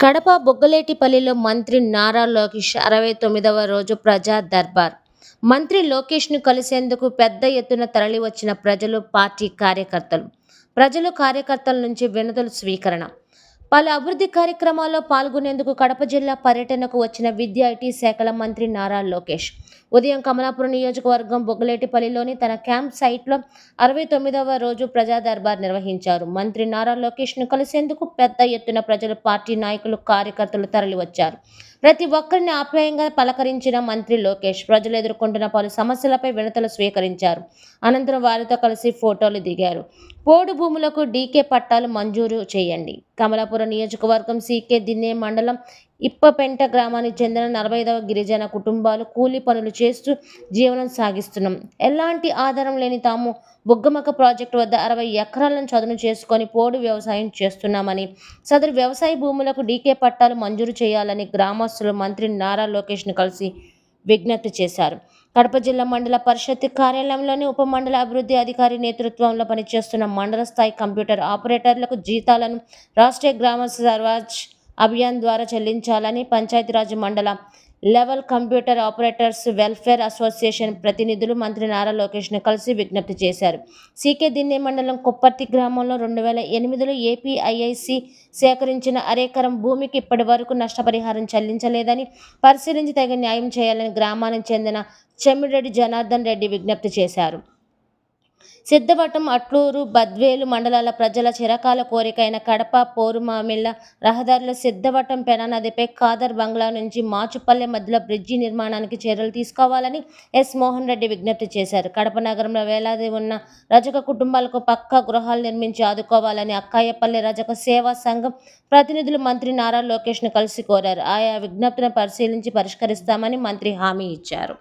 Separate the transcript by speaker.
Speaker 1: కడప బొగ్గలేటిపల్లిలో మంత్రి నారా లోకేష్ అరవై తొమ్మిదవ రోజు ప్రజా దర్బార్. మంత్రి లోకేష్ను కలిసేందుకు పెద్ద ఎత్తున తరలివచ్చిన ప్రజలు పార్టీ కార్యకర్తలు. ప్రజలు కార్యకర్తల నుంచి వినతులు స్వీకరణ. పలు అభివృద్ధి కార్యక్రమాల్లో పాల్గొనేందుకు కడప జిల్లా పర్యటనకు వచ్చిన విద్యా ఐటీ శాఖల మంత్రి నారా లోకేష్. ఉదయం కమలాపురం నియోజకవర్గం బొగ్గలేటిపల్లిలోని తన క్యాంప్ సైట్లో అరవై తొమ్మిదవ రోజు ప్రజా దర్బార్ నిర్వహించారు. మంత్రి నారా లోకేష్ను కలిసేందుకు పెద్ద ఎత్తున ప్రజలు పార్టీ నాయకులు కార్యకర్తలు తరలివచ్చారు. ప్రతి ఒక్కరిని ఆప్యాయంగా పలకరించిన మంత్రి లోకేష్ ప్రజలు ఎదుర్కొంటున్న పలు సమస్యలపై వినతలు స్వీకరించారు. అనంతరం వారితో కలిసి ఫోటోలు దిగారు. పోడు భూములకు డీకే పట్టాలు మంజూరు చేయండి. కమలాపురం నియోజకవర్గం సీకే దిన్నే మండలం ఇప్పపెంట గ్రామానికి చెందిన నలభై ఐదవ గిరిజన కుటుంబాలు కూలీ పనులు చేస్తూ జీవనం సాగిస్తున్నాం. ఎలాంటి ఆధారం లేని తాము బుగ్గమక ప్రాజెక్టు వద్ద అరవై ఎకరాలను చదును చేసుకొని పోడు వ్యవసాయం చేస్తున్నామని సదరు వ్యవసాయ భూములకు డీకే పట్టాలు మంజూరు చేయాలని గ్రామస్తులు మంత్రి నారా లోకేష్ను కలిసి విజ్ఞప్తి చేశారు. కడప జిల్లా మండల పరిషత్ కార్యాలయంలోని ఉప మండల అభివృద్ధి అధికారి నేతృత్వంలో పనిచేస్తున్న మండల స్థాయి కంప్యూటర్ ఆపరేటర్లకు జీతాలను రాష్ట్రీయ గ్రామ సర్వాజ్ అభియాన్ ద్వారా చెల్లించాలని పంచాయతీరాజ్ మండల level computer operators welfare association ప్రతినిధులు మంత్రి నారా లోకేష్ను కలిసి విజ్ఞప్తి చేశారు. సీకే దిన్నే మండలం కుప్పర్తి గ్రామంలో రెండు వేల ఎనిమిదిలో ఏపీఐఐసి సేకరించిన అరేకరం భూమికి ఇప్పటి వరకు నష్టపరిహారం చెల్లించలేదని పరిశీలించి తగిన న్యాయం చేయాలని గ్రామానికి చెందిన చెమ్మిరెడ్డి జనార్దన్ రెడ్డి విజ్ఞప్తి చేశారు. సిద్ధవటం అట్లూరు బద్వేలు మండలాల ప్రజల చిరకాల కోరికైన కడప పోరుమామిళ్ళ రహదారిలో సిద్ధవటం పెనా నదిపై ఖాదర్ బంగ్లా నుంచి మాచుపల్లె మధ్యలో బ్రిడ్జి నిర్మాణానికి చర్యలు తీసుకోవాలని ఎస్ మోహన్ రెడ్డి విజ్ఞప్తి చేశారు. కడప నగరంలో వేలాది ఉన్న రజక కుటుంబాలకు పక్కా గృహాలు నిర్మించి ఆదుకోవాలని అక్కాయపల్లి రజక సేవా సంఘం ప్రతినిధులు మంత్రి నారా లోకేష్ను కలిసి కోరారు. ఆయా విజ్ఞప్తిని పరిశీలించి పరిష్కరిస్తామని మంత్రి హామీ ఇచ్చారు.